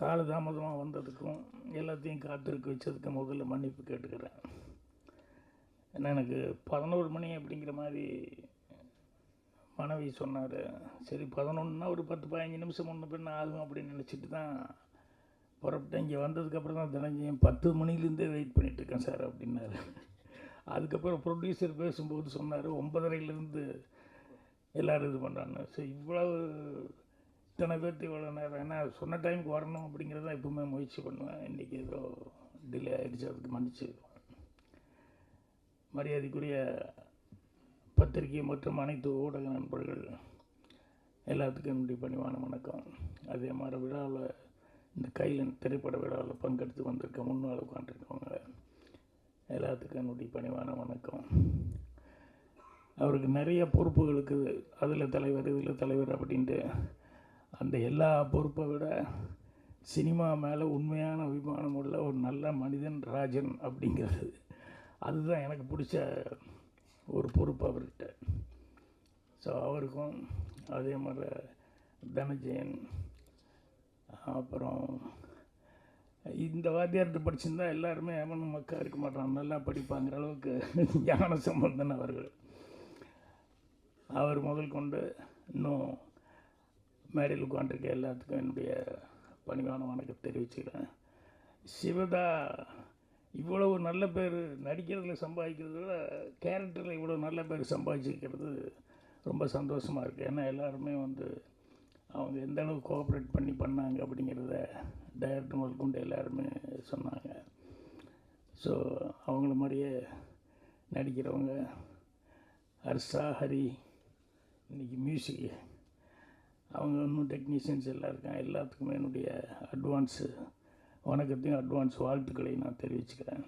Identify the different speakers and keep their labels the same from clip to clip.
Speaker 1: காலதாமதமாக வந்ததுக்கும் எல்லாத்தையும் காத்திருக்க வச்சதுக்கு முதல்ல மன்னிப்பு கேட்டுக்கிறேன். ஏன்னா எனக்கு பதினோரு மணி அப்படிங்கிற மாதிரி மனைவி சொன்னார். சரி பதினொன்றுனா ஒரு பத்து பதினஞ்சு நிமிஷம் முன்ன பின்ன ஆகும் அப்படின்னு நினச்சிட்டு தான் புறப்பட்டேன் இங்கே வந்ததுக்கப்புறம் தான் தினஞ்சியும் பத்து மணிலேருந்தே வெயிட் பண்ணிகிட்ருக்கேன் சார் அப்படின்னாரு. அதுக்கப்புறம் ப்ரொடியூசர் பேசும்போது சொன்னார் ஒன்பதரைலேருந்து எல்லோரும் இது பண்ணுறாங்க ஸோ இவ்வளவு இத்தனை பேர்த்து இவ்வளோ நேரம்? ஏன்னா சொன்ன டைமுக்கு வரணும் அப்படிங்கிறத எப்பவுமே முயற்சி பண்ணுவேன். இன்றைக்கி ஏதோ டிலே ஆகிடுச்சு அதுக்கு மன்னிச்சு மரியாதைக்குரிய பத்திரிகை மற்றும் அனைத்து ஊடக நண்பர்கள் எல்லாத்துக்கும் என்னுடைய பணிவான வணக்கம். அதே மாதிரி விழாவில் இந்த கையில் திரைப்பட விழாவில் பங்கெடுத்து வந்திருக்க முன்னால் உட்காந்துருக்கவங்க எல்லாத்துக்கும் என்னுடைய பணிவான வணக்கம். அவருக்கு நிறைய பொறுப்புகள் இருக்குது. அதில் தலைவர் இதில் தலைவர் அப்படின்ட்டு அந்த எல்லா பொறுப்பை விட சினிமா மேலே உண்மையான அபிமானம் உள்ள ஒரு நல்ல மனிதன் ராஜன் அப்படிங்கிறது. அதுதான் எனக்கு பிடிச்ச ஒரு பொறுப்பு அவர்கிட்ட. ஸோ அவருக்கும் அதே மாதிரி தனஜெயன் அப்புறம் இந்த வாத்தியார்கிட்ட படிச்சிருந்தா எல்லாருமே எவனும் மக்கா இருக்க மாட்டான். நல்லா படிப்பாங்கிற அளவுக்கு ஞான சம்பந்தன் அவர்கள். அவர் முதல் கொண்டு இன்னும் மேடையில் உட்காந்துருக்க எல்லாத்துக்கும் என்னுடைய பணிவான வணக்கம் தெரிவிச்சுக்கிறேன். சிவதா இவ்வளவு நல்ல பேர் நடிக்கிறதுல சம்பாதிக்கிறதோட கேரக்டரில் இவ்வளோ நல்ல பேர் சம்பாதிச்சிருக்கிறது ரொம்ப சந்தோஷமாக இருக்குது ஏன்னா எல்லாருமே வந்து அவங்க எந்த அளவுக்கு கோஆப்ரேட் பண்ணி பண்ணாங்க அப்படிங்கிறத டைரக்டர் முதல் கொண்டு எல்லாருமே சொன்னாங்க. ஸோ அவங்கள மாதிரியே நடிக்கிறவங்க ஹர்ஷா ஹரி இன்றைக்கி மியூசிக் அவங்க இன்னும் டெக்னீஷியன்ஸ் எல்லாம் இருக்காங்க. எல்லாத்துக்குமே என்னுடைய அட்வான்ஸு வணக்கத்தையும் அட்வான்ஸ் வாழ்த்துக்களை நான் தெரிவிச்சுக்கிறேன்.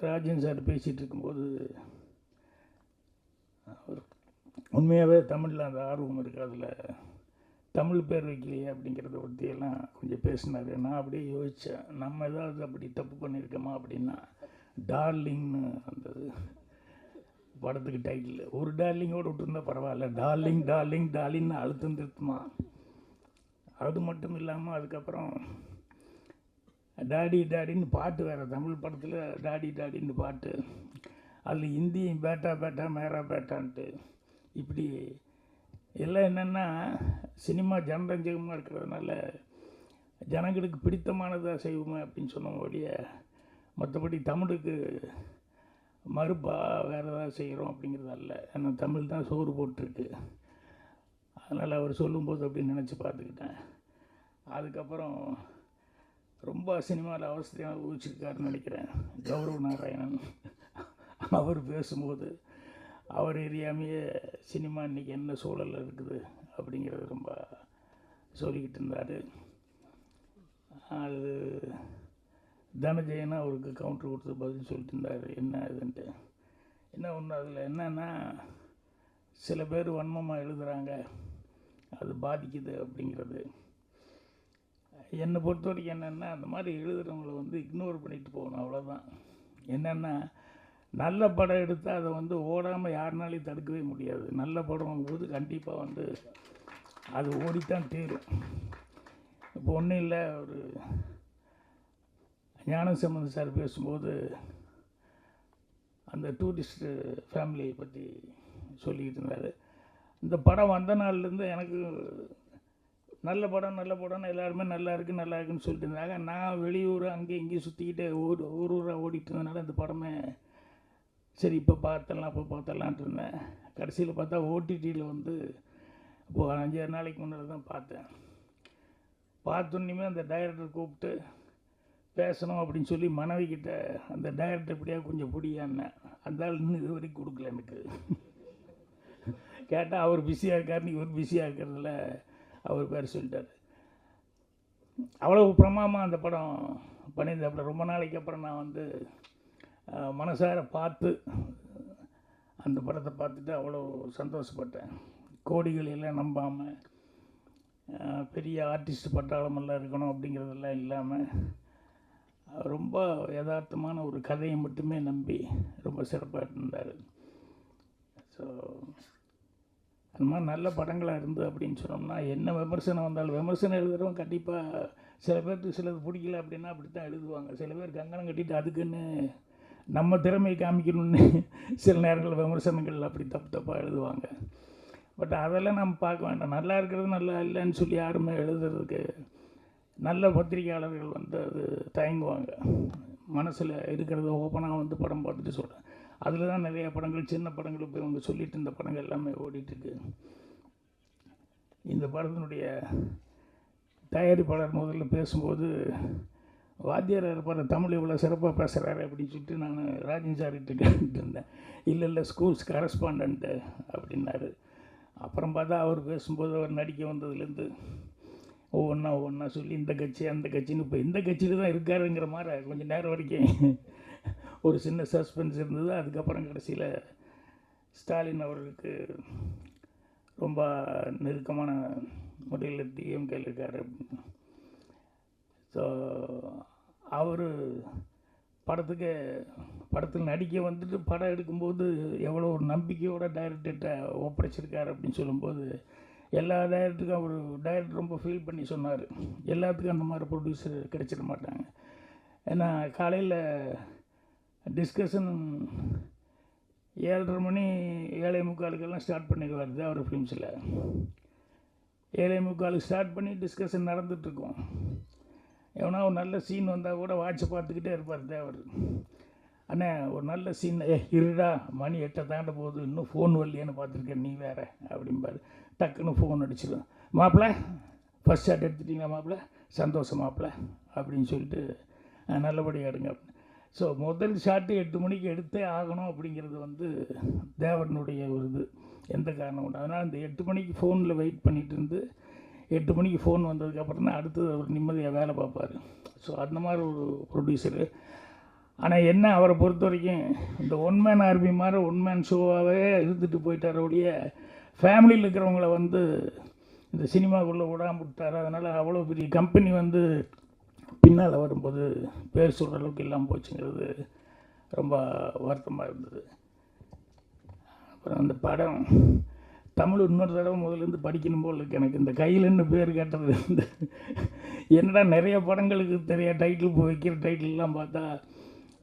Speaker 1: ராஜன் சார் பேசிகிட்டு இருக்கும்போது அவர் உண்மையாகவே தமிழில் அந்த ஆர்வம் இருக்குது அதில் தமிழ் பேர் வைக்கலையே அப்படிங்கிறத பற்றியெல்லாம் கொஞ்சம் பேசினார். நான் அப்படியே யோசித்தேன் நம்ம ஏதாவது அப்படி தப்பு பண்ணியிருக்கோமா அப்படின்னா டார்லிங்னு வந்தது படத்துக்கு டைட்டில் ஒரு டார்லிங்கோடு விட்டுருந்தா பரவாயில்ல. டார்லிங் டார்லிங் டார்லிங்னு அழுத்தம் திருத்துமா? அது மட்டும் இல்லாமல் அதுக்கப்புறம் டாடி டாடின்னு பாட்டு வேறு. தமிழ் படத்தில் டாடி டாடின்னு பாட்டு. அதில் ஹிந்தியும் பேட்டா பேட்டா மேரா பேட்டான்ட்டு. இப்படி எல்லாம் என்னென்னா சினிமா ஜனரஞ்சகமாக இருக்கிறதுனால ஜனங்களுக்கு பிடித்தமானதாக செய்வோமே அப்படின்னு சொன்ன ஒழிய மற்றபடி தமிழுக்கு மறுப்பா வேறு ஏதாவது செய்கிறோம் அப்படிங்கிறது அல்ல. ஏன்னா தமிழ் தான் சோறு போட்டிருக்கு. அதனால் அவர் சொல்லும்போது அப்படின்னு நினச்சி பார்த்துக்கிட்டேன். அதுக்கப்புறம் ரொம்ப சினிமாவில் அவஸ்தையாக ஊச்சிருக்காருன்னு நினைக்கிறேன். கௌரவ நாராயணன் அவர் பேசும்போது அவர் எரியாமையே சினிமா இன்றைக்கி என்ன சூழலில் இருக்குது? அப்படிங்கிறது ரொம்ப சொல்லிக்கிட்டு இருந்தார். அது தனஜெயனா அவருக்கு கவுண்டர் கொடுத்து பதில் சொல்லிட்டு இருந்தார். என்ன இதுன்ட்டு. என்ன ஒன்று அதில் என்னென்னா சில பேர் வன்மமாக எழுதுகிறாங்க அது பாதிக்குது அப்படிங்கிறது. என்னை பொறுத்த வரைக்கும் என்னென்னா அந்த மாதிரி எழுதுகிறவங்கள வந்து இக்னோர் பண்ணிட்டு போகணும் அவ்வளோதான் என்னென்னா நல்ல படம் எடுத்தால் அதை வந்து ஓடாமல் யாருனாலையும் தடுக்கவே முடியாது. நல்ல படம் போது கண்டிப்பாக வந்து அது ஓடித்தான் தீரும். இப்போ ஒன்றும் இல்லை ஒரு ஞானசம்பந்த சார் பேசும்போது அந்த டூரிஸ்ட்டு ஃபேமிலியை பற்றி சொல்லிக்கிட்டு இருந்தார். இந்த படம் வந்த நாள்லேருந்து எனக்கு நல்ல படம் நல்ல படம்னு எல்லாருமே நல்லா இருக்குது நல்லா இருக்குன்னு சொல்லிட்டு இருந்தாங்க. நான் வெளியூர் அங்கேயும் இங்கேயும் சுற்றிக்கிட்டு ஊர் ஊர் ஊராக ஓடிட்டு இருந்ததுனால இந்த படமே சரி இப்போ பார்த்தலாம் இப்போ பார்த்தலான்ட்டு இருந்தேன். கடைசியில் பார்த்தா ஓடிடியில் வந்து இப்போது அஞ்சாறு நாளைக்கு முன்னாடி தான் பார்த்தேன். பார்த்தோன்னுமே அந்த டைரக்டர் கூப்பிட்டு பேசணும் அப்படின்னு சொல்லி மனைவி கிட்ட அந்த டைரக்டர் எப்படியா கொஞ்சம் பிடியான்னேன் அந்த ஆள் இன்னும் இது வரைக்கும் கொடுக்கல எனக்கு. கேட்டால் அவர் பிஸியாக இருக்கார் இவர் பிஸியாக இருக்கிறதுல அவர் பேர் சொல்லிட்டார். அவ்வளோ பிரமாமா அந்த படம் பண்ணியிருந்தாப்புல. ரொம்ப நாளைக்கு அப்புறம் நான் வந்து மனசார பார்த்து அந்த படத்தை பார்த்துட்டு அவ்வளோ சந்தோஷப்பட்டேன். கோடிகள் எல்லாம் நம்பாமல் பெரிய ஆர்டிஸ்ட் பட்டாளமெல்லாம் இருக்கணும் அப்படிங்கிறதெல்லாம் இல்லாமல் ரொம்ப யதார்த்தமான ஒரு கதையை மட்டுமே நம்பி ரொம்ப சிறப்பாக இருந்தார். ஸோ அந்த மாதிரி நல்ல படங்களாக இருந்து அப்படின்னு சொன்னோம்னா என்ன விமர்சனம் வந்தாலும் விமர்சனம் எழுதுகிறவங்க கண்டிப்பாக சில பேருக்கு சிலது பிடிக்கல அப்படின்னா அப்படி தான் எழுதுவாங்க. சில பேர் கங்கணம் கட்டிட்டு அதுக்குன்னு நம்ம திறமையை காமிக்கணும்னு சில நேரங்களில் விமர்சனங்கள் அப்படி தப்பு தப்பாக எழுதுவாங்க. பட் அதெல்லாம் நம்ம பார்க்க வேண்டாம். நல்லா இருக்கிறது நல்லா இல்லைன்னு சொல்லி யாருமே எழுதுறதுக்கு நல்ல பத்திரிகையாளர்கள் வந்து அது தயங்குவாங்க. மனசில் இருக்கிறத ஓப்பனாக வந்து படம் பார்த்துட்டு சொல்கிறேன் அதில் தான் நிறைய படங்கள் சின்ன படங்கள் போய் அவங்க சொல்லிட்டு இருந்த படங்கள் எல்லாமே ஓடிட்டுருக்கு இந்த படத்தினுடைய தயாரிப்பாளர் முதல்ல பேசும்போது வாத்தியார் இருப்பார் தமிழ் இவ்வளோ சிறப்பாக பேசுகிறாரு அப்படின்னு சொல்லிட்டு நான் ராஜன் சார்கிட்ட கேட்டுட்டு இருந்தேன். இல்லை இல்லை ஸ்கூல்ஸ் கரஸ்பாண்டண்ட்டு அப்படின்னாரு. அப்புறம் பார்த்தா அவர் பேசும்போது அவர் நடிக்க வந்ததுலேருந்து ஒவ்வொன்றா ஒவ்வொன்றா சொல்லி இந்த கட்சி அந்த கட்சின்னு இப்போ இந்த கட்சியில் தான் இருக்காருங்கிற மாதிரி கொஞ்சம் நேரம் வரைக்கும் ஒரு சின்ன சஸ்பென்ஸ் இருந்தது. அதுக்கப்புறம் கடைசியில் ஸ்டாலின் அவர்களுக்கு ரொம்ப நெருக்கமான முறையில் டிஎம்கேல இருக்கார். அப்படின்னு ஸோ அவர் படத்துக்கு படத்தில் நடிக்க வந்துட்டு படம் எடுக்கும்போது எவ்வளோ ஒரு நம்பிக்கையோட டைரக்டர்கிட்ட ஒப்படைச்சிருக்காரு அப்படின்னு சொல்லும்போது எல்லா டைரக்டருக்கும் அவர் டைரக்டர் ரொம்ப ஃபீல் பண்ணி சொன்னார். எல்லாத்துக்கும் அந்த மாதிரி ப்ரொடியூசர் கிடைச்சிட மாட்டாங்க. ஏன்னா காலையில் டிஸ்கஷன் ஏழரை மணி ஏழை முக்காலுக்கெல்லாம் ஸ்டார்ட் பண்ணிடுவார் தேவர் ஃபிலிம்ஸில் ஏழை முக்காலுக்கு ஸ்டார்ட் பண்ணி டிஸ்கஷன் நடந்துகிட்ருக்கோம் எவனா ஒரு நல்ல சீன் வந்தால் கூட வாட்சை பார்த்துக்கிட்டே இருப்பார் தேவர் அண்ணே ஒரு நல்ல சீன் ஏ இருடா மணி எட்டை தாண்ட போகுது. இன்னும் ஃபோன் வரலையேன்னு பார்த்துருக்கேன். நீ வேற அப்படிம்பாரு. டக்குன்னு ஃபோன் அடிச்சிடும் மாப்பிள்ள ஃபஸ்ட் ஷாட் எடுத்துட்டீங்களா மாப்பிள்ள சந்தோஷம் மாப்பிள்ள அப்படின்னு சொல்லிட்டு நல்லபடியாக எடுங்க. அப்படின்னு ஸோ முதல் ஷாட்டு எட்டு மணிக்கு எடுத்தே ஆகணும் அப்படிங்கிறது வந்து தேவனுடைய ஒரு இது. எந்த காரணம் உண்டு அதனால் இந்த எட்டு மணிக்கு ஃபோனில் வெயிட் பண்ணிகிட்டு இருந்து எட்டு மணிக்கு ஃபோன் வந்ததுக்கப்புறம் தான் அடுத்தது அவர் நிம்மதியாக வேலை பார்ப்பார். ஸோ அந்த மாதிரி ஒரு ப்ரொடியூசரு ஆனால் என்ன அவரை பொறுத்த வரைக்கும் இந்த ஒன் மேன் ஆர்மி மாதிரி ஒன் மேன் ஷோவாகவே இருந்துட்டு போயிட்டார் ஒழிய ஃபேமிலியில் இருக்கிறவங்கள வந்து இந்த சினிமாக்குள்ளே விடாம விட்டார் அதனால் அவ்வளோ பெரிய கம்பெனி வந்து பின்னால் வரும்போது பேர் சொல்கிற அளவுக்கு இல்லாமல் போச்சுங்கிறது ரொம்ப வருத்தமாக இருந்தது. அப்புறம் அந்த படம் தமிழ் இன்னொரு தடவை முதலேருந்து படிக்கணும் போல் இருக்கு. எனக்கு இந்த கையிலன்னு பேர் கேட்டது வந்து என்னடா நிறைய படங்களுக்கு தெரிய டைட்டில் வைக்கிற டைட்டில்லாம் பார்த்தா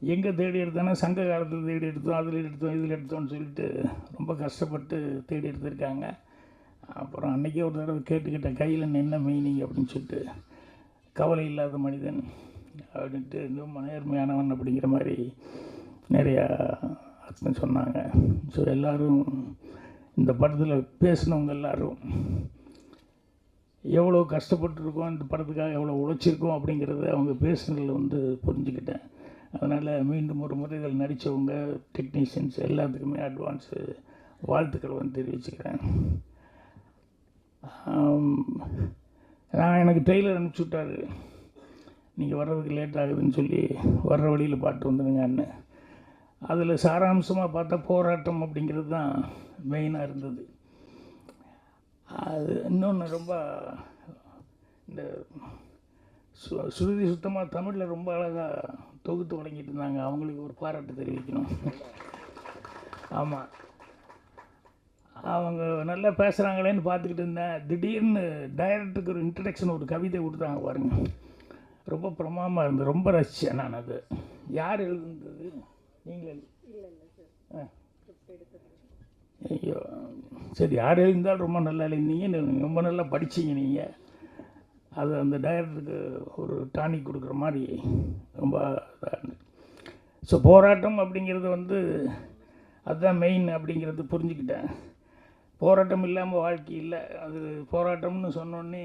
Speaker 1: எங்கே தேடி எடுத்தோன்னா சங்க காலத்தில் தேடி எடுத்தோம் அதில் எடுத்தோம் இதில் எடுத்தோம்னு சொல்லிட்டு ரொம்ப கஷ்டப்பட்டு தேடி எடுத்திருக்காங்க. அப்புறம் அன்றைக்கே ஒரு தடவை கேட்டுக்கிட்டேன் கையில் என்ன மீனிங் அப்படின்னு சொல்லிட்டு கவலை இல்லாத மனிதன் அப்படின்ட்டு ரொம்ப நேர்மையானவன் அப்படிங்கிற மாதிரி நிறையா அர்த்தம் சொன்னாங்க. ஸோ எல்லோரும் இந்த படத்தில் பேசினவங்க எல்லாரும் எவ்வளோ கஷ்டப்பட்டுருக்கோம் இந்த படத்துக்காக எவ்வளோ உழைச்சிருக்கோம் அப்படிங்கிறத அவங்க பேசுனதில் வந்து புரிஞ்சுக்கிட்டேன். அதனால் மீண்டும் ஒரு முறை இதில் நடித்தவங்க டெக்னீஷியன்ஸ் எல்லாத்துக்குமே அட்வான்ஸு வாழ்த்துக்கள் வந்து தெரிவிச்சுக்கிறேன். நான் எனக்கு டெய்லர் அனுப்பிச்சி விட்டாரு. நீங்கள் வர்றதுக்கு லேட் ஆகுதுன்னு சொல்லி வர்ற வழியில் பாட்டு வந்துடுங்க அண்ணன் அதில் சாராம்சமாக பார்த்தா போராட்டம் அப்படிங்கிறது தான் மெயினாக இருந்தது. அது இன்னொன்று ரொம்ப இந்த சு சுருதி சுத்தமாக தமிழில் ரொம்ப அழகாக தொகுத்து வழங்கிட்டு இருந்தாங்க. அவங்களுக்கு ஒரு பாராட்டு தெரிவிக்கணும். ஆமாம் அவங்க நல்லா பேசுகிறாங்களேன்னு பார்த்துக்கிட்டு இருந்தேன். திடீர்னு டைரக்டருக்கு ஒரு இன்ட்ரடக்ஷன் ஒரு கவிதை கொடுத்தாங்க பாருங்க. ரொம்ப பிரமாதமாக இருந்தது. ரொம்ப ரசித்தேன் நான் அது. யார் எழுதுனது? நீங்கள் ஆ. ஐயோ. சரி யார் எழுந்தாலும் ரொம்ப நல்லா எழுந்தீங்க ரொம்ப நல்லா படிச்சீங்க நீங்கள் அது அந்த டயத்துக்கு ஒரு டானிக் கொடுக்குற மாதிரி ரொம்ப ஸோ போராட்டம் அப்படிங்கிறது வந்து அதுதான் மெயின் அப்படிங்கிறது புரிஞ்சுக்கிட்டேன். போராட்டம் இல்லாமல் வாழ்க்கை இல்லை. அது போராட்டம்னு சொன்னோடனே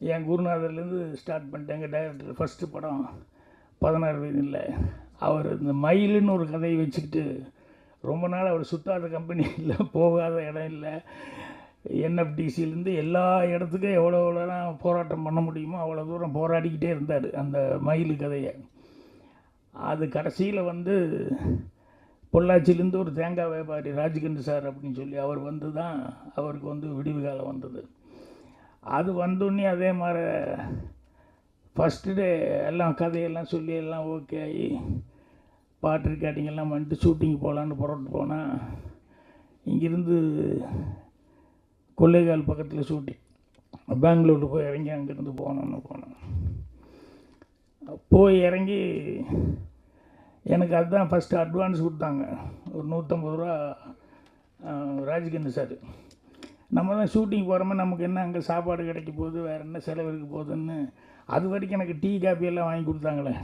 Speaker 1: என் குருநாதர்லேருந்து ஸ்டார்ட் பண்ணிட்டேன் எங்கள் டைரக்டர் ஃபஸ்ட்டு படம். பதினாறு வயதில் அவர் இந்த மயிலுன்னு ஒரு கதையை வச்சுக்கிட்டு ரொம்ப நாள் அவர் சுத்தாத கம்பெனி இல்லை போகாத இடம் இல்லை. என்எஃப்டிசிலேருந்து எல்லா இடத்துக்கும் எவ்வளோ எவ்வளோலாம் போராட்டம் பண்ண முடியுமோ அவ்வளோ தூரம் போராடிக்கிட்டே இருந்தார் அந்த மயில் கதையை. அது கடைசியில் வந்து பொள்ளாச்சியிலேருந்து ஒரு தேங்காய் வியாபாரி ராஜ்கண்ட் சார் அப்படின்னு சொல்லி அவர் வந்து தான் அவருக்கு வந்து விடிவு காலம் வந்தது. அது வந்தோடனே அதே மாதிரி ஃபஸ்ட்டு டே எல்லாம் கதையெல்லாம் சொல்லி எல்லாம் ஓகே ஆகி பாட்டு ரெக்கார்டிங் எல்லாம் வந்துட்டு ஷூட்டிங் போகலான்னு புறப்பட்டு போனால் இங்கேருந்து கொள்ளைகால் பக்கத்தில் ஷூட்டிங் பெங்களூர் போய் இறங்கி அங்கேருந்து போனோன்னு போனோம் போய் இறங்கி எனக்கு அதுதான் ஃபஸ்ட்டு அட்வான்ஸ் கொடுத்தாங்க. ஒரு நூற்றம்பது ரூபா ராஜ்கண்ணு சார். நம்ம தான் ஷூட்டிங் போகிறோமோ நமக்கு என்ன அங்கே சாப்பாடு கிடைக்க போகுது வேறு என்ன செலவு இருக்க போகுதுன்னு அது வரைக்கும் எனக்கு டீ காப்பி எல்லாம் வாங்கி கொடுத்தாங்களே.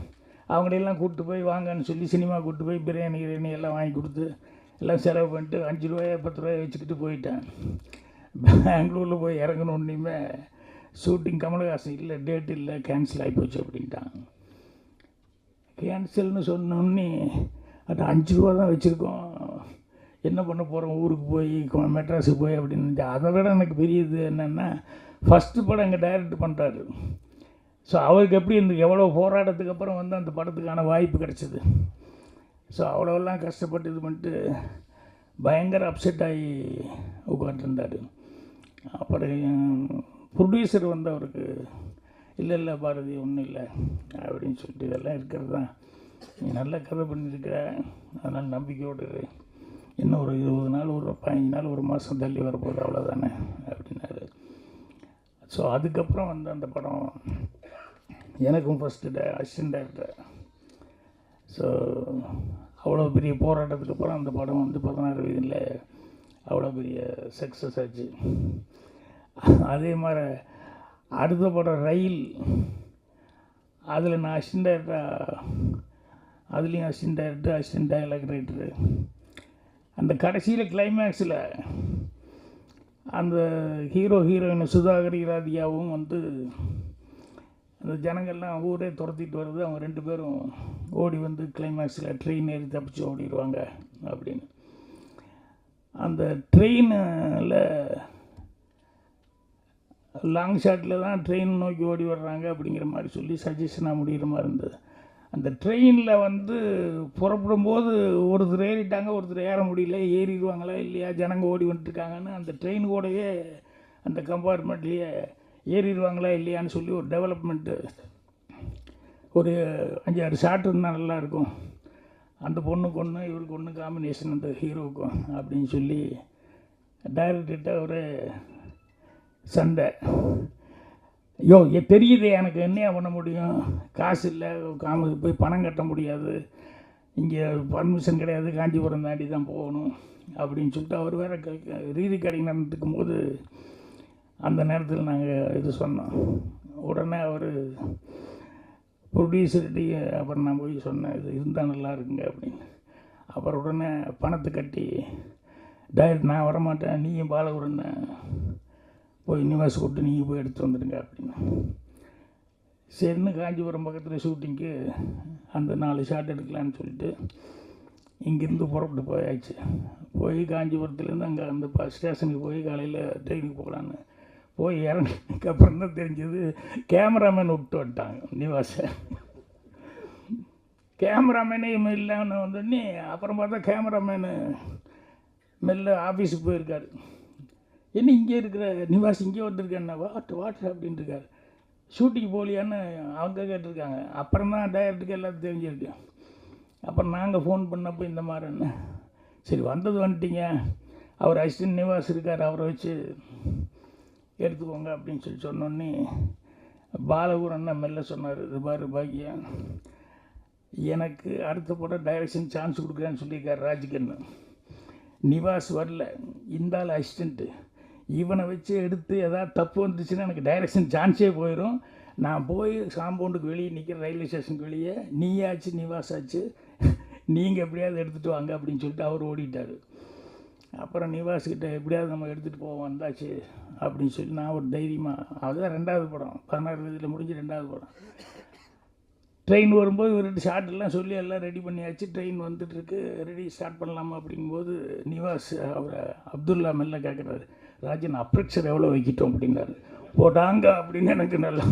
Speaker 1: அவங்களையெல்லாம் கூப்பிட்டு போய் வாங்கன்னு சொல்லி சினிமா கூப்பிட்டு போய் பிரியாணி கிரியாணி எல்லாம் வாங்கி கொடுத்து எல்லாம் செலவு பண்ணிட்டு அஞ்சு ரூபாயா பத்து ரூபாய் வச்சுக்கிட்டு போயிட்டேன். பெங்களூரில் போய் இறங்கணுன்னுமே ஷூட்டிங் கமலஹாசன் இல்லை டேட் இல்லை கேன்சல் ஆகிப்போச்சு அப்படின்ட்டாங்க. கேன்சல்னு சொன்னோன்னே அது அஞ்சு ரூபா தான் வச்சுருக்கோம். என்ன பண்ண போகிறோம் ஊருக்கு போய் மெட்ராஸுக்கு போய் அப்படின்னு அதை விட எனக்கு பெரிய இது என்னென்னா ஃபஸ்ட்டு படம் இங்கே டைரக்ட் பண்ணுறாரு ஸோ அவருக்கு எப்படி இந்த எவ்வளோ போராட்டத்துக்கு அப்புறம் வந்து அந்த படத்துக்கான வாய்ப்பு கிடச்சிது? ஸோ அவ்வளோலாம் கஷ்டப்பட்டு இது பண்ணிட்டு பயங்கர அப்செட் ஆகி உட்காந்துருந்தார் அப்புறம் ப்ரொடியூசர் வந்து அவருக்கு இல்லை இல்லை பாரதி ஒன்றும் இல்லை அப்படின்னு சொல்லிட்டு இதெல்லாம் இருக்கிறது தான். நீ நல்ல கதை பண்ணியிருக்கிற அதனால் நம்பிக்கையோடு இரு. இன்னும் ஒரு இருபது நாள் ஒரு பதினஞ்சு நாள் ஒரு மாதம் தள்ளி வரப்போகுது அவ்வளோதானே அப்படின்னாரு. ஸோ அதுக்கப்புறம் வந்து அந்த படம் எனக்கும் first day assistant director. So அவ்வளோ பெரிய போராட்டத்துக்கு அப்புறம் அந்த படம் வந்து பதினாறு வயதில் அவ்வளோ பெரிய சக்ஸஸ் ஆச்சு. அதே மாதிரி அடுத்த படம் ரயில். அதில் நான் அசிஸ்டன்ட் டேரக்டர் அதுலேயும் assistant director assistant dialogue writer அந்த கடைசியில் கிளைமேக்ஸில் அந்த ஹீரோ ஹீரோயின் சுதாகர் இராதியாவும் வந்து அந்த ஜனங்கள்லாம் ஊரே துரத்திட்டு வருது. அவங்க ரெண்டு பேரும் ஓடி வந்து கிளைமேக்ஸில் ட்ரெயின் ஏறி தப்பிச்சு ஓடிடுவாங்க அப்படின்னு. அந்த ட்ரெயினில் லாங் ஷாட்டில் தான் ட்ரெயின் நோக்கி ஓடி வர்றாங்க அப்படிங்கிற மாதிரி சொல்லி சஜஷனாக முடிகிற மாதிரி இருந்தது. அந்த ட்ரெயினில் வந்து புறப்படும் போது ஒருத்தர் ஏறிட்டாங்க ஒருத்தர் ஏற முடியல ஏறிடுவாங்களா இல்லையா ஜனங்க ஓடி வந்துட்டுருக்காங்கன்னு அந்த ட்ரெயின் கூடவே அந்த கம்பார்ட்மெண்ட்லேயே ஏறிடுவாங்களா இல்லையான்னு சொல்லி ஒரு டெவலப்மெண்ட்டு ஒரு அஞ்சாறு ஷாட் இருந்தால் நல்லாயிருக்கும் அந்த பொண்ணுக்கு ஒன்று இவருக்கு ஒன்று காம்பினேஷன் அந்த ஹீரோவுக்கும் அப்படின்னு சொல்லி டைரக்டர்கிட்ட ஒரு சண்டை. யோ ஏ தெரியுது எனக்கு என்னையா பண்ண முடியும்? காசு இல்லை காம போய் பணம் கட்ட முடியாது. இங்கே பர்மிஷன் கிடையாது காஞ்சிபுரம் தாண்டி தான் போகணும் அப்படின்னு சொல்லிட்டு அவர் வேறு ரீதி கடைக்கு நடந்துக்கும் போது அந்த நேரத்தில் நாங்கள் இது சொன்னோம். உடனே அவர் ப்ரொடியூசர்கிட்டையே அப்புறம் நான் போய் சொன்னேன் இது இருந்தால் நல்லா இருக்குங்க அப்படின்னு. அப்புறம் உடனே பணத்தை கட்டி டைரக்ட் நான் வரமாட்டேன் நீயும் பாலகுரன்னு போய் நிவாஸ் கூப்பிட்டு நீங்கள் போய் எடுத்து வந்துடுங்க அப்படின்னு. சரின்னு காஞ்சிபுரம் பக்கத்தில் ஷூட்டிங்க்கு அந்த நாலு ஷாட் எடுக்கலான்னு சொல்லிட்டு இங்கேருந்து புறப்பட்டு போயாச்சு. போய் காஞ்சிபுரத்துலேருந்து அங்கே அந்த ஸ்டேஷனுக்கு போய் காலையில் ட்ரெயினுக்கு போகலான்னு போய் இறங்கினதுக்கு அப்புறம் தான் தெரிஞ்சது. கேமராமேன் விட்டு வந்துட்டாங்க நிவாசை. கேமராமேனே இல்லைன்னு வந்தோடனே அப்புறம் பார்த்தா கேமராமேனு மெல்ல ஆஃபீஸுக்கு போயிருக்காரு. என்ன இங்கே இருக்கிற நிவாஸ் இங்கே வந்திருக்கேன்னா வாட் வாட்? அப்படின்ட்டு இருக்காரு ஷூட்டிங் போலியான்னு அவங்க கேட்டிருக்காங்க. அப்புறம் தான் டைரக்டருக்கு எல்லாம் தெரிஞ்சிருக்கு. அப்புறம் நாங்கள் ஃபோன் பண்ணப்போ இந்த மாதிரின்னு. சரி வந்தது வந்துட்டீங்க. அவர் அசிஸ்டன்ட் நிவாஸ் இருக்கார் அவரை வச்சு எடுத்துக்கோங்க அப்படின்னு சொல்லி சொன்னோன்னே பாலவூர் அண்ணா மெல்ல சொன்னார் இது பாரு பாக்கியம் எனக்கு அடுத்த படம் டைரக்ஷன் சான்ஸ் கொடுக்குறேன்னு சொல்லியிருக்கார் ராஜ்கண்ணு. நிவாஸ் வரல இந்த ஆள் அசிஸ்டண்ட்டு இவனை வச்சு எடுத்து எதாவது தப்பு வந்துச்சுன்னா எனக்கு டைரக்ஷன் சான்ஸே போயிடும் நான் போய் காம்பவுண்டுக்கு வெளியே நிற்கிற ரயில்வே ஸ்டேஷனுக்கு வெளியே நீயாச்சு நிவாஸ் ஆச்சு நீங்கள் எப்படியாவது எடுத்துகிட்டு வாங்க அப்படின்னு சொல்லிட்டு அவர் ஓடிட்டார். அப்புறம் நிவாஸ்கிட்ட எப்படியாவது நம்ம எடுத்துகிட்டு போவோம் வந்தாச்சு அப்படின்னு சொல்லி நான் ஒரு தைரியமாக அதுதான் ரெண்டாவது படம். பதினாறு வயதில் முடிஞ்சு ரெண்டாவது படம். ட்ரெயின் வரும்போது ஒரு ரெண்டு ஷார்ட் எல்லாம் சொல்லி எல்லாம் ரெடி பண்ணியாச்சு. ட்ரெயின் வந்துட்டுருக்கு. ரெடி ஸ்டார்ட் பண்ணலாமா அப்படிங்கும்போது நிவாஸ் அவரை அப்துல்லா மெல்ல கேட்குறாரு ராஜன் அப்ரெக்ஷர் எவ்வளோ வைக்கிட்டோம் அப்படின்னாரு. போட்டாங்க அப்படின்னு எனக்கு நல்லா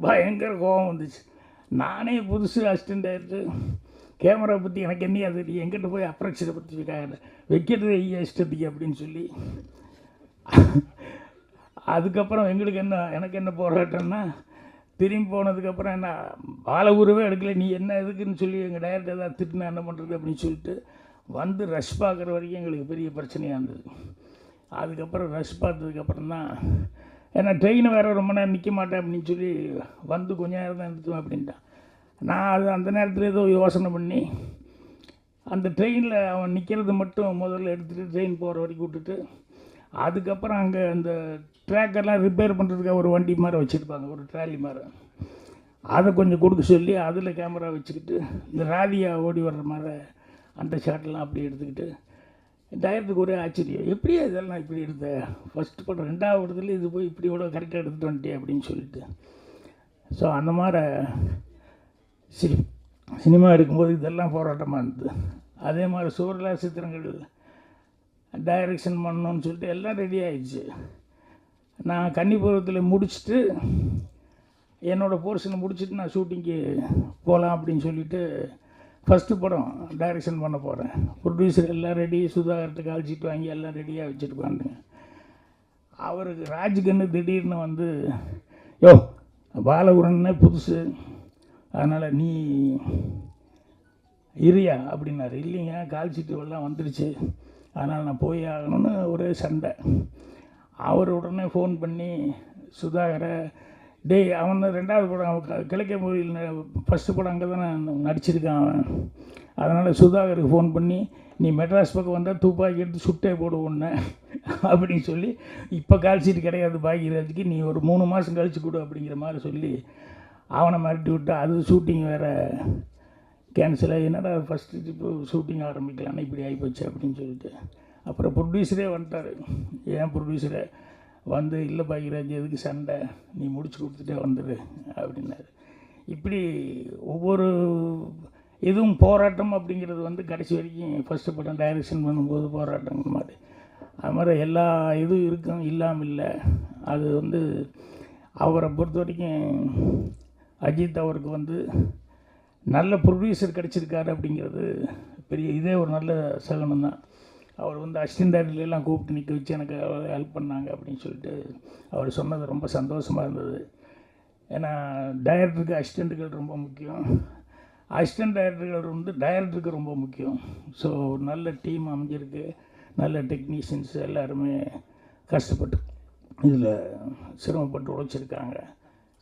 Speaker 1: பயங்கர கோபம் வந்துச்சு. நானே புதுசு அசிஸ்டன்ட் ஆகிட்டு கேமரா பற்றி எனக்கு என்ன அது எங்கிட்ட போய் அப்ரக்ஷனை பற்றி கேட்குறேன் வைக்கிறது ஐயா இஷ்டத்துக்கு அப்படின்னு சொல்லி. அதுக்கப்புறம் எங்களுக்கு என்ன எனக்கு என்ன போராட்டம்னா திரும்பி போனதுக்கப்புறம் என்ன பாலகுருவே எடுக்கல நீ என்ன எதுக்குன்னு சொல்லி எங்கள் டைரக்டர் ஏதாவது திட்டினா என்ன பண்ணுறது அப்படின்னு சொல்லிட்டு வந்து ரஷ் பார்க்குற வரைக்கும் எங்களுக்கு பெரிய பிரச்சனையாக இருந்தது. அதுக்கப்புறம் ரஷ் பார்த்ததுக்கப்புறம் தான் ஏன்னா ட்ரெயினை வேறு ரொம்ப நேரம் நிற்க மாட்டேன் அப்படின்னு சொல்லி வந்து கொஞ்ச நேரம் தான் நிறுத்துவேன் அப்படின்ட்டான். நான் அது அந்த நேரத்தில் ஏதோ யோசனை பண்ணி அந்த ட்ரெயினில் அவன் நிற்கிறது மட்டும் முதல்ல எடுத்துகிட்டு ட்ரெயின் போகிற வரைக்கும் விட்டுட்டு அதுக்கப்புறம் அங்கே அந்த ட்ராக்கெல்லாம் ரிப்பேர் பண்ணுறதுக்காக ஒரு வண்டி மாதிரி வச்சுருப்பாங்க ஒரு ட்ராலி மாதிரி. அதை கொஞ்சம் கொடுக்க சொல்லி அதில் கேமரா வச்சுக்கிட்டு இந்த ராதியா ஓடி வர்ற மாதிரி அந்த ஷாட்லாம் அப்படி எடுத்துக்கிட்டு டயத்துக்கு ஒரே ஆச்சரியம். எப்படியா இதெல்லாம் இப்படி எடுத்தேன் ஃபஸ்ட்டு படம். ரெண்டாவது இது போய் இப்படி கூட கரெக்டாக எடுத்துகிட்டு வந்துட்டே அப்படின்னு சொல்லிட்டு. ஸோ அந்த மாதிரி சி சினிமா எடுக்கும்போது இதெல்லாம் போராட்டமாக இருந்தது அதே மாதிரி சூரலா சித்திரங்கள் டைரக்ஷன் பண்ணணும்னு சொல்லிட்டு எல்லாம் ரெடி ஆயிடுச்சு. நான் கன்னிபுரத்தில் முடிச்சுட்டு என்னோடய போர்ஷனை முடிச்சுட்டு நான் ஷூட்டிங்க்கு போகலாம் அப்படின்னு சொல்லிட்டு ஃபஸ்ட்டு படம் டைரக்ஷன் பண்ண போகிறேன் ப்ரொடியூசர் எல்லாம் ரெடி சுதாகர்கிட்ட கால்ச்சிட்டு வாங்கி எல்லாம் ரெடியாக வச்சுட்டு வச்சுருப்பானுங்க அவருக்கு ராஜ்கன்னு திடீர்னு வந்து யோ பாலகுரன்னே புதுசு அதனால் நீ இரியா அப்படின்னாரு. இல்லைங்க கால் சீட்டுகள்லாம் வந்துடுச்சு அதனால் நான் போய் ஆகணும்னு ஒரே சண்டை. அவர் உடனே ஃபோன் பண்ணி சுதாகரை டேய் அவன் ரெண்டாவது படம் அவன் க- கிழக்கே கோயில் ஃபஸ்ட்டு படம் அங்கே தானே நடிச்சிருக்கான் அவன். அதனால் சுதாகருக்கு ஃபோன் பண்ணி நீ மெட்ராஸ் பக்கம் வந்தால் துப்பாக்கி எடுத்து சுட்டே போடு அப்படின்னு சொல்லி இப்போ கால் சீட்டு கிடையாது பாக்கியராஜுக்கு நீ ஒரு மூணு மாதம் கழிச்சு கொடு அப்படிங்கிற மாதிரி சொல்லி அவனை மிரட்டி விட்டு அது ஷூட்டிங் வேறு கேன்சல் ஆகி என்னடா ஃபஸ்ட்டு இப்போ ஷூட்டிங் ஆரம்பிக்கலாம்னு இப்படி ஆகிப்போச்சு அப்படின்னு சொல்லிட்டு. அப்புறம் ப்ரொடியூசரே வந்துட்டார். ஏன் ப்ரொடியூசரே வந்து இல்லை பாக்கியராஜ் எதுக்கு சண்டை? நீ முடிச்சு கொடுத்துட்டே வந்துடு அப்படின்னாரு. இப்படி ஒவ்வொரு இதுவும் போராட்டம் அப்படிங்கிறது வந்து கடைசி வரைக்கும் ஃபஸ்ட்டு படம் டைரக்ஷன் பண்ணும்போது போராட்டங்கிற மாதிரி. அது மாதிரி எல்லா இதுவும் இருக்கும் இல்லாமல் இல்லை. அது வந்து அவரை பொறுத்த வரைக்கும் அஜித் அவருக்கு வந்து நல்ல ப்ரொடியூசர் கிடச்சிருக்காரு அப்படிங்கிறது பெரிய இதே ஒரு நல்ல சகனம் தான். அவர் வந்து அசிஸ்டன்ட் டைரக்டர்லாம் கூப்பிட்டு நிற்க வச்சு எனக்கு ஹெல்ப் பண்ணாங்க அப்படின்னு சொல்லிட்டு அவர் சொன்னது ரொம்ப சந்தோஷமாக இருந்தது. ஏன்னா டைரக்டருக்கு அசிஸ்டண்ட்டுகள் ரொம்ப முக்கியம். அசிஸ்டன்ட் டைரக்டர்கள் வந்து டைரக்டருக்கு ரொம்ப முக்கியம். ஸோ ஒரு நல்ல டீம் அமைஞ்சிருக்கு. நல்ல டெக்னீஷியன்ஸ் எல்லாருமே கஷ்டப்பட்டு இதில் சிரமப்பட்டு உழைச்சிருக்காங்க.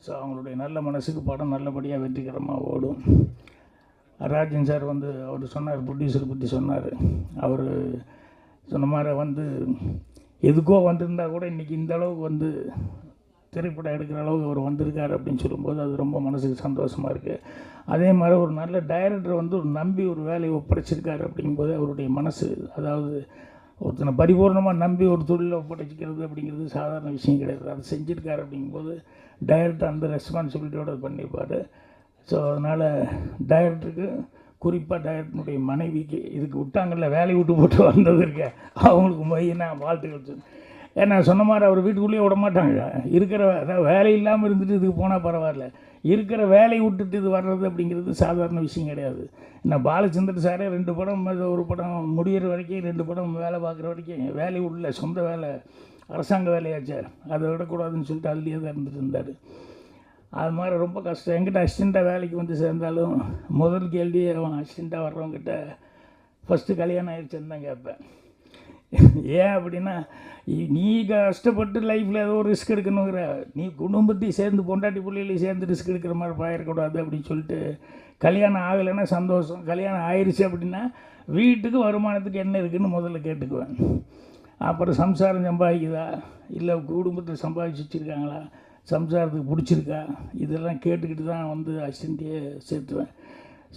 Speaker 1: ஸோ அவங்களுடைய நல்ல மனசுக்கு படம் நல்லபடியாக வெற்றிகரமாக ஓடும். ராஜன் சார் வந்து அவர் சொன்னார் ப்ரொடியூசர் பற்றி சொன்னார். அவர் சொன்ன மாதிரி வந்து எதுக்கோ வந்திருந்தா கூட இன்றைக்கி இந்த அளவுக்கு வந்து திரைப்படம் எடுக்கிற அளவுக்கு அவர் வந்திருக்கார் அப்படின்னு சொல்லும்போது அது ரொம்ப மனசுக்கு சந்தோஷமாக இருக்குது அதே மாதிரி ஒரு நல்ல டைரக்டர் வந்து ஒரு நம்பி ஒரு வேலையை ஒப்படைச்சிருக்காரு அப்படிங்கும்போது அவருடைய மனசு அதாவது ஒருத்தனை பரிபூர்ணமாக நம்பி ஒரு தொழிலை ஒப்படைச்சிக்கிறது அப்படிங்கிறது சாதாரண விஷயம் கிடையாது. அதை செஞ்சுருக்காரு அப்படிங்கும்போது டைரக்டர் அந்த ரெஸ்பான்சிபிலிட்டியோடு பண்ணிப்பார். ஸோ அதனால் டைரக்டருக்கு குறிப்பாக டைரக்டருடைய மனைவிக்கு இதுக்கு விட்டாங்கல்ல வேலையை விட்டு போட்டு வந்தது இருக்க அவங்களுக்கு மையனா வாழ்த்துக்கள் சொல்லு ஏன்னா சொன்ன மாதிரி அவர் வீட்டுக்குள்ளேயே விட மாட்டாங்க. இருக்கிற அதாவது வேலை இல்லாமல் இருந்துட்டு இதுக்கு போனால் பரவாயில்ல. இருக்கிற வேலையை விட்டுட்டு இது வர்றது அப்படிங்கிறது சாதாரண விஷயம் கிடையாது. என்ன பாலச்சந்தர் சாரே ரெண்டு படம் ஒரு படம் முடியிற வரைக்கும் ரெண்டு படம் வேலை பார்க்குற வரைக்கும் வேலை உள்ள சொந்த வேலை. அரசாங்க வேலையாச்சே. அதை விடக்கூடாதுன்னு சொல்லிட்டு அதுலேயே தான் இருந்துட்டு இருந்தார். அது மாதிரி ரொம்ப கஷ்டம். எங்கிட்ட அசிஸ்டண்ட்டாக வேலைக்கு வந்து சேர்ந்தாலும் முதல் கேள்வி அவன் அசிஸ்டண்ட்டாக வர்றவங்கிட்ட ஃபஸ்ட்டு கல்யாணம் ஆயிடுச்சுன்னு தான் கேட்பேன். ஏன் அப்படின்னா நீ கஷ்டப்பட்டு லைஃப்பில் ஏதோ ஒரு ரிஸ்க் எடுக்கணுங்கிற நீ குடும்பத்தையும் சேர்ந்து பொண்டாட்டி பிள்ளைகளையும் சேர்ந்து ரிஸ்க் எடுக்கிற மாதிரி பாயிடக்கூடாது அப்படின்னு சொல்லிட்டு கல்யாணம் ஆகலைன்னா சந்தோஷம். கல்யாணம் ஆயிடுச்சு அப்படின்னா வீட்டுக்கு வருமானத்துக்கு என்ன இருக்குதுன்னு முதல்ல கேட்டுக்குவேன். அப்புறம் சம்சாரம் சம்பாதிக்குதா? இல்லை குடும்பத்தில் சம்பாதிச்சு வச்சுருக்காங்களா? சம்சாரத்துக்கு பிடிச்சிருக்கா? இதெல்லாம் கேட்டுக்கிட்டு தான் வந்து அசிஸ்டண்ட்டையே சேர்த்துவேன்.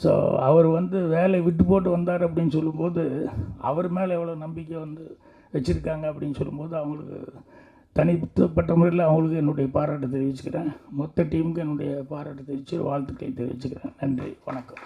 Speaker 1: ஸோ அவர் வந்து வேலையை விட்டு போட்டு வந்தார் அப்படின்னு சொல்லும்போது அவர் மேலே எவ்வளோ நம்பிக்கை வந்து வச்சுருக்காங்க அப்படின்னு சொல்லும்போது அவங்களுக்கு தனிப்பட்ட முறையில் அவங்களுக்கு என்னுடைய பாராட்டு தெரிவிச்சுக்கிறேன். மொத்த டீமுக்கு என்னுடைய பாராட்டு தெரிவித்து வாழ்த்துக்களை தெரிவிச்சுக்கிறேன். நன்றி. வணக்கம்.